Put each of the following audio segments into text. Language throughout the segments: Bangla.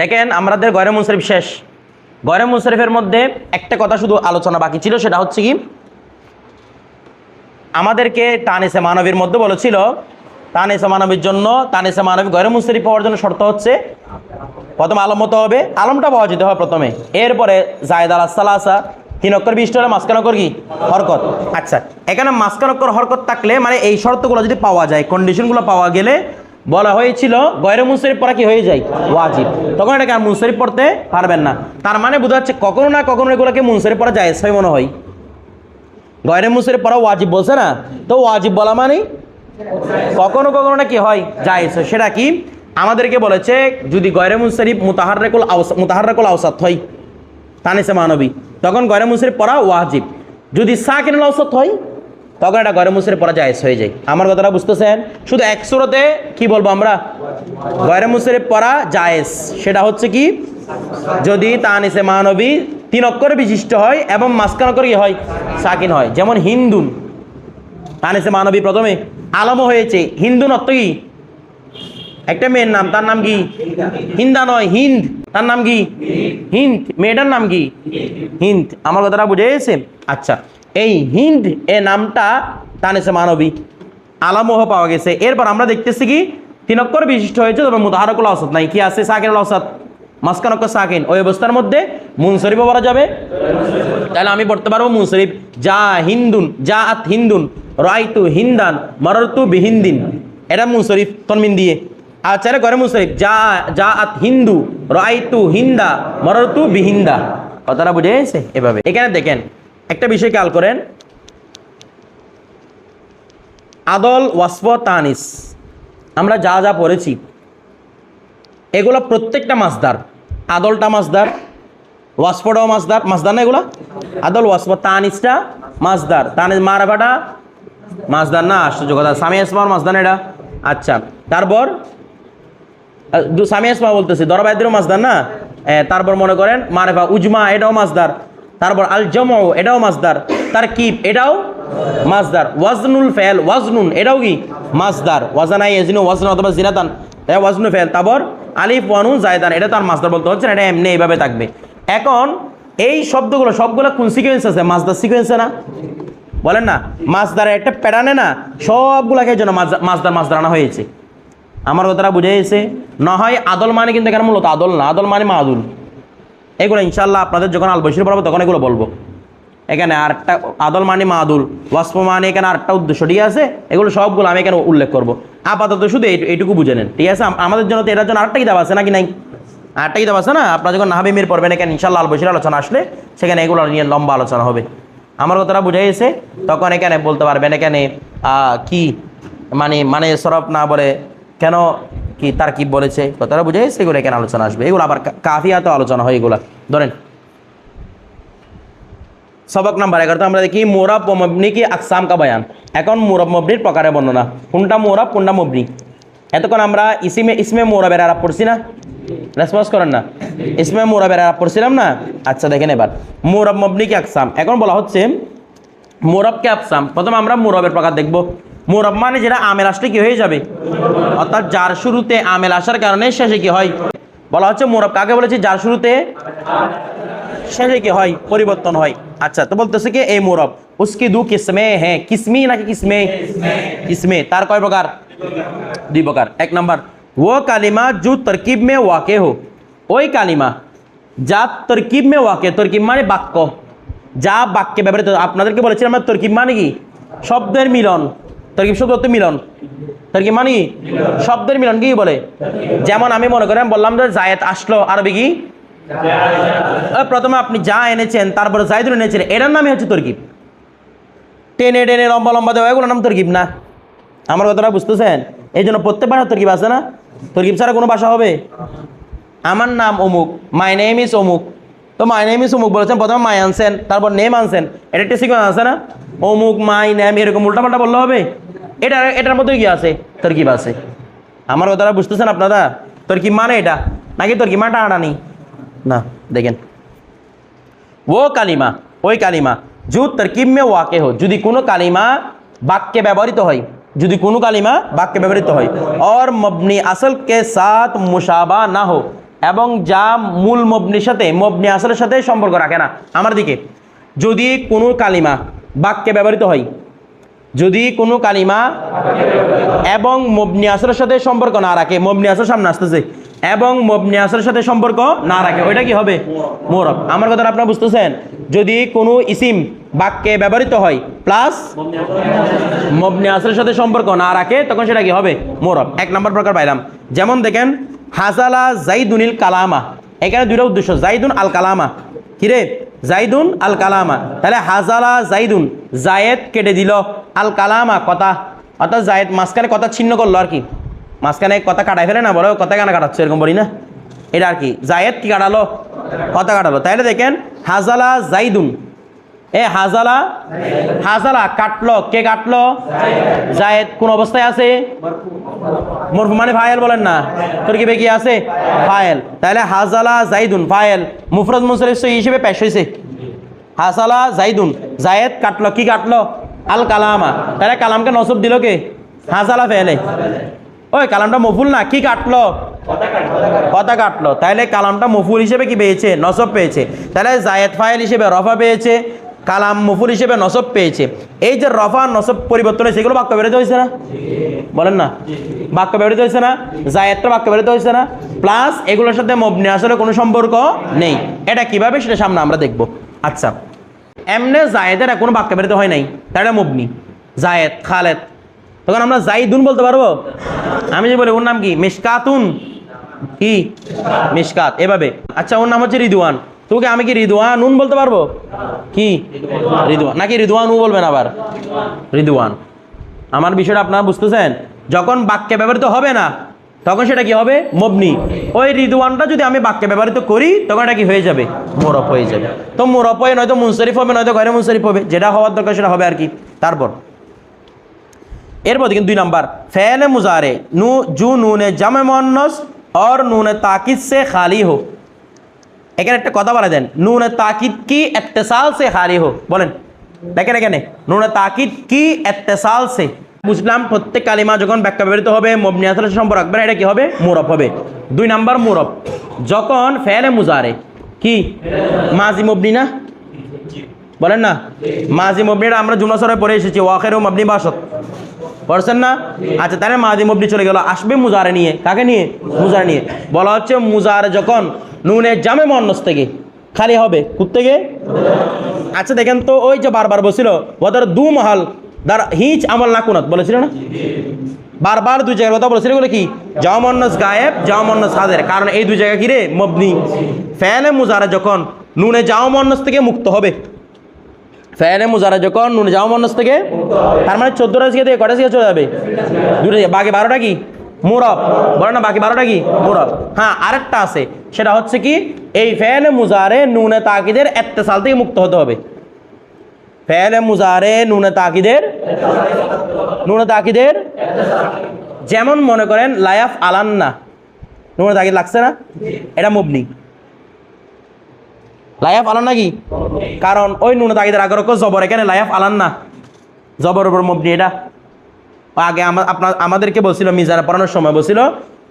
দেখেন আমাদের গয়রে মুনসরিফ শেষ। গয়রে মুনসরিফের মধ্যে একটা কথা শুধু আলোচনা বাকি ছিল, সেটা হচ্ছে কি, আমাদেরকে তানিসে মানবীর মধ্যে বলেছিল তানিসে মানবীর জন্য তানিসে মানবী গয়রে মুনসরিফ পাওয়ার জন্য শর্ত হচ্ছে, প্রথমে আলম হতে হবে, আলমটা পাওয়া যেতে হবে প্রথমে। এরপরে জায়দ আল সালাসা, তিন অক্ষর বিশিষ্ট হলে মাঝখান অক্ষর কি? হরকত। আচ্ছা এখানে মাঝখান অক্ষর হরকত থাকলে মানে এই শর্তগুলো যদি পাওয়া যায় কন্ডিশনগুলো পাওয়া গেলে বলা হয়েছিল, গয়রে মুনসরিফ পড়া কি হয়ে যায়? ওয়াজিব। তখন এটাকে আর মুনসরিফ পড়তে পারবেন না। তার মানে বোঝা যাচ্ছে কখনো না কখনো এগুলোকে মুনসরিফ পড়া যায় হয় মনে হয়। গয়রে মুনসরিফ পড়া ওয়াজিব বলছে না? তো ওয়াজিব বলা মানে কখনো কখনো না কি হয়। যায় সেটা কি? আমাদেরকে বলেছে, যদি গয়রে মুনসরিফ মুতাহাররেকুল আওসা, মুতাহাররেকুল আওসাত হয়, তানিসে মানবী, তখন গয়রে মুনসরিফ পড়া ওয়াজিব। যদি সাকিনুল আওসাত হয় তখন এটা গয়রে মুনসরিফ পড়া জায়েজ হয়ে যায়। আমার কথাটা বুঝতেছেন? শুধু এক সুরতে কি বলব আমরা? গয়রে মুনসরিফ পড়া জায়েজ। সেটা হচ্ছে কি? যদি তা তানিসে মানবী তিন অক্ষরে বিশিষ্ট হয় এবং মাঝখান অক্ষরে কি হয়? সাকিন হয়। যেমন হিন্দুন। তানিসে মানবী প্রথমে আলমও হয়েছে। হিন্দুন অর্থ কি? একটা মেয়ের নাম, তার নাম কি? হিন্দা নয়, হিন্দ। তার নাম কি? হিন্দ। মেয়েটার নাম কি? হিন্দ। আমার কথাটা বুঝে গেছে? আচ্ছা। এই হিন্দ এ নামটা টানেছে মানবী আলামোহ পাওয়া গেছে। এরপর আমরা দেখতেছি কি, তিন অক্ষর বিশিষ্ট হয়েছে, তবে মুতাহারকুল অসৎ নাই। কি আছে? সাকিন অসৎ মাঝখান অক্ষর সাকিন। ওই অবস্থার মধ্যে মুনশরীফও বলা যাবে। তাহলে আমি পড়তে পারব মুনশরীফ যা হিন্দুন, যা আত হিন্দুন রাইতু হিন্দান মরতু বিহিন্দিন। এটা মুনশরীফ তনমিন দিয়ে। আচ্ছা করে মুনশরীফ যা যা আত হিন্দু রাইতু হিন্দা মরতু বিহিন্দা। কথাটা বুঝে এভাবে। এখানে দেখেন একটা বিষয় খেয়াল করেন। আদল, ওয়াসফ, তানিস, আমরা যা যা পড়েছি, এগুলো প্রত্যেকটা মাসদার। আদলটা মাসদার, ওয়াসফটাও মাসদার মাছদার না এগুলো? আদল, ওয়াসফ, তানিসটা মাসদার। তানিস মারাফাটা মাসদার না আশ্চর্য কথা সামি আসমার মাসদার না এটা? আচ্ছা তারপর সামি আসমা বলতেছি দরবায়দেরও মাসদার না? তারপর মনে করেন, মারেফা, উজমা, এটাও মাসদার। তারপর আল জমা এটাও মাসদার তার কিপ এটাও মাসদার ওয়াজনুল ফেল, ওয়াজনুন, এটাও কি? মাসদার ওয়াজানাই এজিনু, ওয়াজন অথবা জিনাতান। এটা ওয়াজনু ফেল, তারপর আলিফ ওয়ানু জায়দান, এটা তার মাসদার বলতে হচ্ছে এটা এমনি এইভাবে থাকবে। এখন এই শব্দগুলো, সবগুলো কোন সিকোয়েন্স আছে? মাসদার সিকোয়েন্সে না? বলেন না মাসদারে একটা প্যাটার্নে না, সবগুলাকে জন্য মাছ- মাসদার মাসদার আনা হয়েছে। আমার কথাটা বুঝে গেছে? না হয় আদল মানে কিন্তু এখানে মূলত আদল না, আদল মানে মাদুল। এগুলো ইনশাল্লাহ আপনাদের যখন আলবসির পড়াবো তখন এগুলো বলব। এখানে আরেকটা আদল মানে মাদুল, ওয়াসফ মানে এখানে আরেকটা উদ্দেশ্য, ঠিক আছে? এগুলো সবগুলো আমি এখানে উল্লেখ করব। আপাতত শুধু এইটুকু বুঝে নেন, ঠিক আছে? আমাদের জন্য তো এটার জন্য আরেকটা কিতাব আছে নাকি নাই? আরেকটা কিতাব আছে না? আপনারা যখন নাহাবিমির পড়বেন, এখানে ইনশাল্লাহ আলবসির আলোচনা আসলে সেখানে এগুলো নিয়ে লম্বা আলোচনা হবে। আমার কথাটা বুঝে গেছে? তখন এখানে বলতে পারবেন, এখানে কি? মানে মানে সরফ না বলে, কেন কি তার কি বলেছে? কথাটা বুঝে এগুলো এখানে আলোচনা আসবে। এগুলো আবার কা- কাফিয়াতে আলোচনা হয় এগুলা। ধরেন, সবক নাম্বার এগারোতে আমরা দেখি মোরাব ও মবনি কি আকসাম কা বয়ান। এখন মোরব মবনির প্রকারে বর্ণনা। কোনটা মোরাব, কোনটা মবনি? এতক্ষণ আমরা ইসিমে, ইসমে মোরাবের আরাপ পড়ছি না? রেসপন্স করেন না। ইসমে মোরাবের আরাপ পড়ছিলাম না? আচ্ছা দেখেন এবার। মোরব মবনি কি আকসাম? এখন বলা হচ্ছে মোরবকে আকসাম? প্রথমে আমরা মোরবের প্রকার দেখব। মোরব মানে যেটা আমেল আসলে কি হয়ে যাবে? অর্থাৎ যার শুরুতে আমেল আসার কারণে শেষে কি হয়? বলা হচ্ছে মোরব কাকে বলেছে? যার শুরুতে শেষে কি হয়? পরিবর্তন হয়। আচ্ছা তো বলতেছে কি এই মোরব, উসকি দু কিসমে হ্যাঁ কিসমি নাকি কিসমে? কিসমে, তার কয় প্রকার? দুই প্রকার। এক নম্বর, ও কালিমা জু তরকিব মে ওয়াকে হো। ওই কালিমা, যা তরকিব মে ওয়াকে, তরকিব মানে বাক্য। যা বাক্যে ব্যবহৃত, আপনাদেরকে বলেছিলাম তরকিব মানে কি? শব্দের মিলন। তরকিব শব্দ অর্থ মিলন? তরকিব মানে? শব্দের মিলন কি বলে? যেমন আমি মনে করেন বললাম যে জায়েদ আসলো আরবি কি? প্রথমে আপনি যা এনেছেন তারপরে জায়দুল এনেছেন এটার নামই হচ্ছে তরকিব। টেনে টেনে লম্বা লম্বা দেওয়া এগুলোর নাম তরকিব না। আমার কথাটা বুঝতেছেন? এই জন্য প্রত্যেক ভাষা তরকিব আছে না? তরকিব ছাড়া কোনো ভাষা হবে? আমার নাম অমুক মাই নেম ইস অমুক। তো মাই নেম ইস অমুক বলেছেন প্রথমে মাই আনছেন তারপর নেম আনছেন এটা একটা সিকোয়েন্স আছে না অমুক মাই নেম এরকম উল্টাপাল্টা বললে হবে এটা এটার মধ্যে কি আছে তরকিব আছে আমার কথাটা বুঝতেছেন আপনারা তরকিব মানে এটা নাকি তরকিব মানে টানাটানি না দেখেন ও কালিমা ওই কালিমা জু তরকিব মে ওয়াকে হো যদি কোনো কালিমা বাক্যে ব্যবহৃত হয় যদি কোনো কালিমা বাক্যে ব্যবহৃত হয় और मबनी असल के साथ मुशाबा ना हो এবং যা মূল মবনির সাথে, মবনি আসলের সাথে সম্পর্ক রাখে না। আমার দিকে, যদি কোনো কালিমা বাক্যে ব্যবহৃত হয়, যদি কোনো কালিমা এবং মবনি আসরের সাথে সম্পর্ক না রাখে, মবনি আসর সামনে আসতেছে, এবং মবনি আসরের সাথে সম্পর্ক না রাখে, ওইটা কি হবে? মোরব। আমার কথাটা আপনারা বুঝতেছেন? যদি কোনো ইসিম বাক্যে ব্যবহৃত হয় প্লাস মবনি আসরের সাথে সম্পর্ক না রাখে, তখন সেটা কি হবে? মোরব। এক নম্বর প্রকার পাইলাম। যেমন দেখেন হাসালা জাইদুনিল কালামা। এখানে দুইটা উদ্দেশ্য, জাইদুন আল কালামা। কিরে? জাইদুন আল কালামা। তাহলে হাজালা জাইদুন, জায়েদ কেটে দিল। আল কালামা কথা। অর্থাৎ জায়েদ মাঝখানে কথা ছিন্ন করল আর কি। মাঝখানে কথা কাটাই ফেলে না বলো কথা কেন কাটাচ্ছে, এরকম বলি না? এটা আর কি, জায়েদ কি কাটালো? কথা কাটালো। তাহলে দেখেন, হাজালা জাইদুন এ হাজালা? হাজালা কাটলো। কে কাটলো? জায়েদ। কোন অবস্থায় আছে? মরফু মানে ফায়েল বলেন না। তোর কি বেকি আছে? ফায়েল। তাহলে হাজালা জাইদুন, ফায়েল। মুফরদ মুসরিফ হিসেবে পেশ হয়েছে। হাসালা জাইদুন, জায়েদ কাটলো। কি কাটলো? আল কালামা। তাহলে কালামকে নসব দিল কে? হাজালা ফেলে। ওই কালামটা মফুল না? কি কাটলো? কথা কাটলো। তাহলে কালামটা মফুল হিসেবে কি পেয়েছে? নসব পেয়েছে। তাহলে জায়েদ ফাইল হিসেবে রফা পেয়েছে। কালাম মুফুল হিসেবে নসব পেয়েছে। এই যে রফা নসব পরিবর্তন হয়েছে, এগুলো বাক্য বেরোতে হয়েছে না? বলেন না। বাক্য ব্যবহৃত হয়েছে না? জায়েদটা বাক্য ব্যবহৃত হয়েছে না? প্লাস এগুলোর সাথে মবনি আসলে কোনো সম্পর্ক নেই। এটা কীভাবে সেটা সামনে আমরা দেখব। আচ্ছা। এমনে জায়েদের কোনো বাক্য ব্যবহৃত হয় নাই। তাহলে মবনি। জায়েদ, খালেদ। তখন আমরা জাইদুন বলতে পারব? আমি যে বলি, ওর নাম কি? মিসকাতুন? কি? মিসকাত। এভাবে। আচ্ছা ওর নাম হচ্ছে রিদুয়ান তোকে আমি কি রিদুয়ান নুন বলতে পারব? কি? রিদুয়ান নাকি রিদুয়ান উ বলবেন আবার? রিদুয়ান আমার বিষয়টা আপনারা বুঝতেছেন? যখন বাক্যে ব্যবহৃত হবে না, তখন সেটা কি হবে? মবনি। ওই রিদুয়ানটা যদি আমি বাক্যে ব্যবহৃত করি, তখন এটা কি হয়ে যাবে? মোরপ হয়ে যাবে। তো মোরপ হয়ে নয়তো মুনসরিফ হবে, নয়তো ঘরে মুনসরিফ হবে। যেটা হওয়ার দরকার সেটা হবে আর কি। তারপর। এরপর দেখুন দুই নাম্বার। ফেলে মুজারে নু জু নুনে জামে মোহান্নস और নুনে তাকিদ সে খালি হো। এখানে একটা কথা বলে দেন, নুনে তাকিদ কি এত্তেসাল সে খালি হো। বলেন, দেখেন এখানে, নুনে তাকিদ কি এত্তেসাল সে। বুঝলাম, প্রত্যেক কালিমা যখন ব্যাখ্যা ব্যবহৃত হবে, মবনি আসলে সম্পর্ক রাখবেন এটা কি হবে? মুরব হবে। দুই নাম্বার মুরব, যখন ফেলে মুজারে, কি? মাজি মবনি না? বলেন না। মাজি মবনিটা আমরা জুমলা সরে পড়ে এসেছি, ওয়াখের মবনি বাসত। পড়ছেন না? আচ্ছা তাহলে মাদি মবনি চলে গেল। আসবে মুজারে নিয়ে। কাকে নিয়ে? মুজারে নিয়ে। বলা হচ্ছে মুজারে যখন নুনে জামে মন্নস থেকে, খালি হবে থেকে? আচ্ছা দেখেন তো, ওই যে বারবার বলছিল, ওদের দু মহাল দার হিচ আমল না কুনত, বলেছিল না? বারবার দুই জায়গার কথা বলেছিল, এগুলো কি? জামন্নস গায়েব জামন্নস হাজের। কারণ এই দুই জায়গা কি রে? মবনি। ফেলে মুজারে যখন নুনে জামন্নস থেকে মুক্ত হবে। ফেলে মুজারা যখন নুন যাও মনস থেকে, তার মানে চোদ্দটা শিখে থেকে কটা শিখে চলে যাবে? দুটো বাকি বারোটা কি? মুরব। বলো না, বাকি বারোটা কি? মুরব। হ্যাঁ আরেকটা আছে। সেটা হচ্ছে কি? এই ফেলে মুজারে নুনে তাকিদের এত্তেসাল থেকে মুক্ত হতে হবে। ফেলে মুজারে নুনে তাকিদের নুনে তাকিদের যেমন মনে করেন, লায়াফ আলান্না নুনে তাকিদ লাগছে না? এটা মুবনি। লায়াফ আলান নাকি? কারণ ওই নুন তাগিদের আগের জবর। এখানে লায়াফ আলান না। জবর উপর মবনি এটা। আগে আপনার আমাদেরকে বলছিল, মিজানে পড়ানোর সময় বলছিল,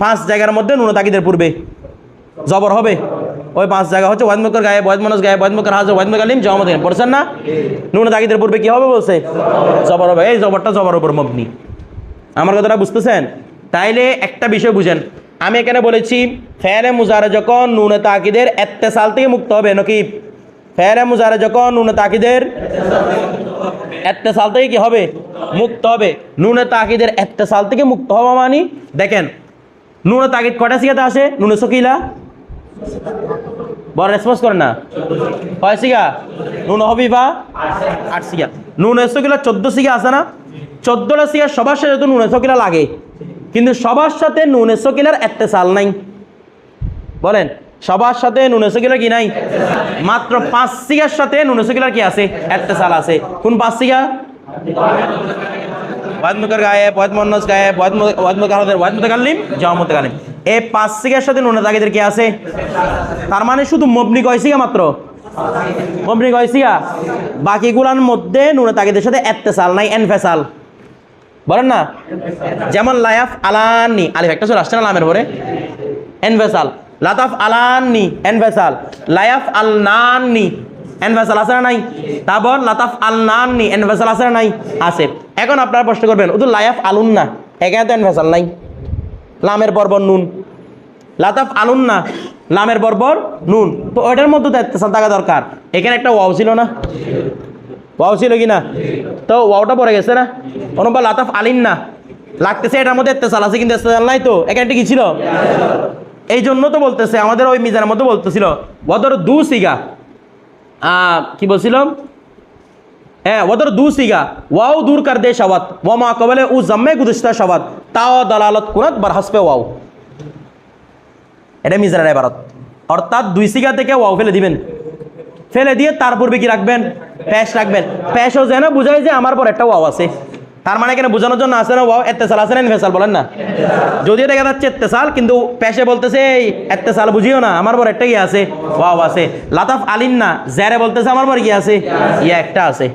পাঁচ জায়গার মধ্যে নুন তাগিদের পূর্বে। জবর হবে। ওই পাঁচ জায়গা হচ্ছে ওয়াদমুখের গায়ে, বয়দ মনস গায়ে বয়দমুখের হাজার ওয়াদমুখ আলিম জমদ পড়ছেন না? নুন তাগিদের পূর্বে কি হবে বলছে? জবর হবে। এই জবরটা জবর উপর মবনি। আমার কথাটা বুঝতেছেন? তাইলে একটা বিষয় বুঝেন। আমি এখানে বলেছি, ফেরে মুজারে যখন নুনে তাকিদের এত্তেসাল থেকে মুক্ত হবে নাকি ফেরে মুজারে যখন নুনে তাকিদের এত্তেসাল থেকে কি হবে? মুক্ত হবে। নুনে তাকিদের এত্তেসাল থেকে মুক্ত হওয়া মানি, দেখেন, নুনে তাকিদ কটা সিগাতে আসে? নুনে সকিলা? বড় রেসপন্স করে না। কয় সিগা? নুন হবিবা আট সিগা। নুন এসো চোদ্দ সিগা আছে না? চোদ্দটা সিগা সবার সাথে নুন এসো কিলা লাগে। কিন্তু সবার সাথে নুন এসো কিলার একটা সাল নাই। বলেন, সবার সাথে নুন এসো কিলার কি নাই? মাত্র পাঁচ সিগার সাথে নুন এসো কিলার কি আছে? একটা সাল আছে। কোন পাঁচ সিগা? ওয়াদমুখের গায়ে গায়ে পাঁচ সিগার সাথে নুনে কি আছে? তার মানে শুধু মাত্র? বাকিগুলার মধ্যে নুনে তাগিদের সাথে একটা এত্তেসাল নাই এনফেসাল বলেন না? যেমন লায়াফ আলানি, আলিফ, একটা চলে আসছে না লামের পরে? এনফেসাল লাতাফ আলাননি এনভেসাল। লায়াফ আল নাননি এনভেসাল আছে না নাই? তারপর লাতাফ আল নাননি এনভেসাল আছে না নাই? আছে। এখন আপনারা প্রশ্ন করবেন ওদের লায়াফ আলুন না এখানে তো এনভেসাল নাই। লামের বর্বর নুন। লাতাফ আলুন না লামের বর্বর নুন। তো ওইটার মধ্যে তো থাকা দরকার। এখানে একটা ওয়াও ছিল না? ওয়াও ছিল কি না তো ওয়াওটা পড়ে গেছে না? অনুবা লাতাফ আলিন না। লাগতেছে এটার মধ্যে এত্তেসাল আছে, কিন্তু এত্তেসাল নাই তো। এখানে কি ছিল? এই জন্য তো বলতেছে, আমাদের ওই মিজানের মধ্যে বলতেছিল, ওদের দু সিগা। কি বলছিলাম হ্যাঁ ওদের দু সিগা। ওয়াও দূর কর দে শবাত ওয়া মা কবলে উ জম্মে গুদস্তা শবাত তাও দালালত কুনাত বার হাসপে ওয়াও। এটা মিজানের এবারত অর্থাৎ দুই সিগা থেকে ওয়াও ফেলে দিবেন। ফেলে দিয়ে তার কি রাখবেন? প্যাশ রাখবেন। প্যাশও যেন বুঝায় যে আমার পর একটা ওয়াও আছে। তার মানে এখানে বোঝানোর জন্য আছে না ওয়াও? এত্তেসাল আছে না ইনভেসাল বলেন না? যদিও দেখা যাচ্ছে এত্তেসাল, কিন্তু প্যাশে বলতেছে, এই, এত্তেসাল বুঝিও না, আমার পর একটা কি আছে, ওয়াও আছে। লাতাফ আলিন না, জ্যারে বলতেছে, আমার পর কি আছে। ইয়া একটা আছে।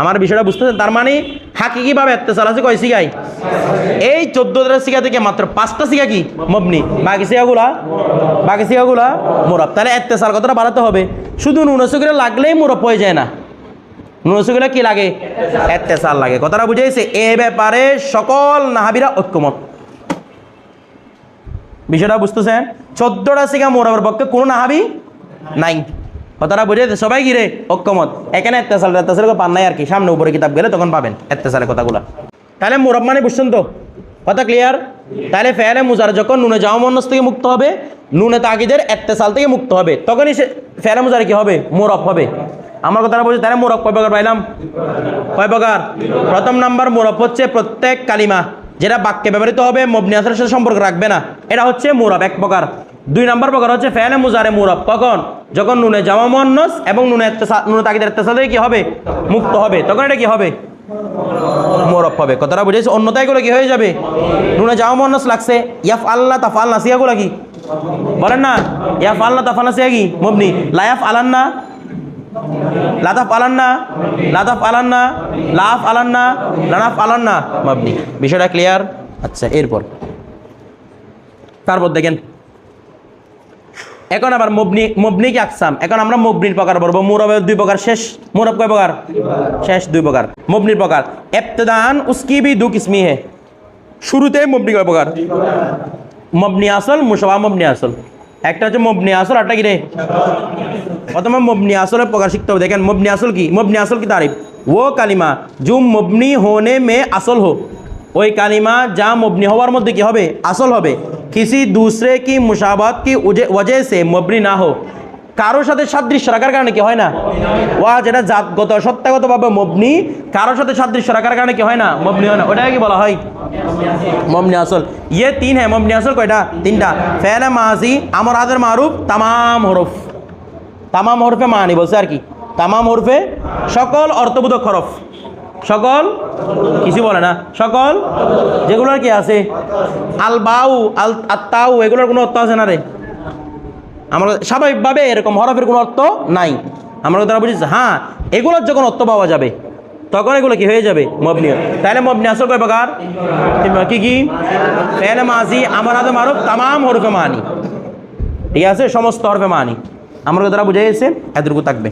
আমার বিষয়টা বুঝতেছেন? তার মানে হাকিকিভাবে এত্তেসাল আছে, কয় সিগাই? এই চোদ্দটা সিগা থেকে মাত্র পাঁচটা সিগা কি? মবনি। বাকি সিগাগুলা? বাকি সিগাগুলা মোরব। তাহলে এত্তেসাল কতটা বাড়াতে হবে। শুধু নুনসুকিরা লাগলেই মোরব হয়ে যায় না। নুনসুকিরা কি লাগে? এত্তেসাল লাগে। কথাটা বুঝেছে এ ব্যাপারে সকল নাহাবিরা ঐক্যমত। বিষয়টা বুঝতেছেন? চোদ্দটা সিগা মোরবের পক্ষে কোনো নাহাবি নাই। কথাটা বুঝে সবাই গিরে ঐক্যমত। এখানে এত্তেসাল এত্তেসাল পান নাই আর কি, সামনে উপরে কিতাব গেলে তখন পাবেন এত্তেসালের কথাগুলো। তাহলে মোরব মানে বুঝছেন তো? কথা ক্লিয়ার তাহলে ফেলে মুজার যখন নুনে যাওয়া মনস থেকে মুক্ত হবে, নুনে তাকিদের এত্তেসাল থেকে মুক্ত হবে, তখনই সে ফেলে মুজার কি হবে? মোরব হবে। আমার কথাটা বলছি তাহলে মোরব কয় প্রকার পাইলাম? কয় প্রকার? প্রথম নাম্বার মোরব হচ্ছে প্রত্যেক কালিমা, যেটা বাক্যে ব্যবহৃত হবে, মবনি আসরের সাথে সম্পর্ক রাখবে না। এটা হচ্ছে মোরব, এক প্রকার। দুই নম্বর প্রকার হচ্ছে ফ্যানে মুজারে মুরব। কখন? যখন নুনে জামা মন্নস এবং নুনে নুনে তাকিদের থেকে কি হবে? মুক্ত হবে। তখন এটা কি হবে? মোরব হবে। কথাটা বুঝেছি? অন্যতায়গুলো কি হয়ে যাবে? নুনে জামা মন্নস লাগছে। ইয়াফ আল্লাহ তাফ তাফাল নাসিয়াগুলো কি? বলেন না। ইয়াফ আল্লাহ তাফাল নাসিয়া কি? মবনি। লায়াফ আলান্না লাতাফ আলান্না লাতাফ আলান্না লাফ আলান্না লানাফ আলান্না মাবনি। বিষয়টা ক্লিয়ার আচ্ছা এরপর। তারপর দেখেন। এখন আবার মবনি মবনি কি আকসাম? এখন আমরা মবনির প্রকার বলব। মুরবের দুই প্রকার, শেষ? মুরব কয় প্রকার? শেষ দুই প্রকার। মবনির প্রকার। এফতেদান উসকি ভি দু কিসমি হে। শুরুতে মবনি কয় প্রকার? মবনি আসল, মুশাবা মবনি আসল। একটা হচ্ছে মবনি আসল আরটা কি রে? প্রথমে মবনি আসলের প্রকার শিখতে হবে। দেখেন, মবনি আসল কি? মবনি আসল কি তারিফ? ও কালিমা জুম মবনি হোনে মে আসল হো। ওই কালিমা যা মবনি হওয়ার মধ্যে কি হবে? আসল হবে। কিসি दूसरे की मुशाबात की उजे- वजह से मबनी না हो কারোর সাথে সাদৃশ্য রাখার কারণে কি হয় না ওয়া যেটা জাতগত সত্তাগতভাবে মবনি কারোর সাথে সাদৃশ্য রাখার কারণে কি হয় না মবনি হয় না ওটাকে কি বলা হয় মবনি আসল ইয়ে তিন হ্যাঁ মবনি আসল কয়টা তিনটা ফেলে মাজি আমর আদের মারুফ তামাম হরফ তামাম হরফে মানি বলছে আর কি তামাম হরফে সকল অর্থবোধক হরফ সকল? কিছু বলে না। সকল? যেগুলোর কি আছে? আল বাউ আল আত্মাউ এগুলোর কোনো অর্থ আছে না রে? আমরা স্বাভাবিকভাবে এরকম হরফের কোনো অর্থ নাই। আমরা তারা বুঝেছি হ্যাঁ এগুলোর যখন অর্থ পাওয়া যাবে। তখন এগুলো কি হয়ে যাবে? মবনি। তাহলে মবনি আসল কয় প্রকার? কি কি? ফেলে মাঝি আমার আদম আরব, তামাম হরফে মানি। ঠিক আছে? সমস্ত হরফে মানি। আমরা তারা বুঝে গেছে, এতটুকু থাকবে।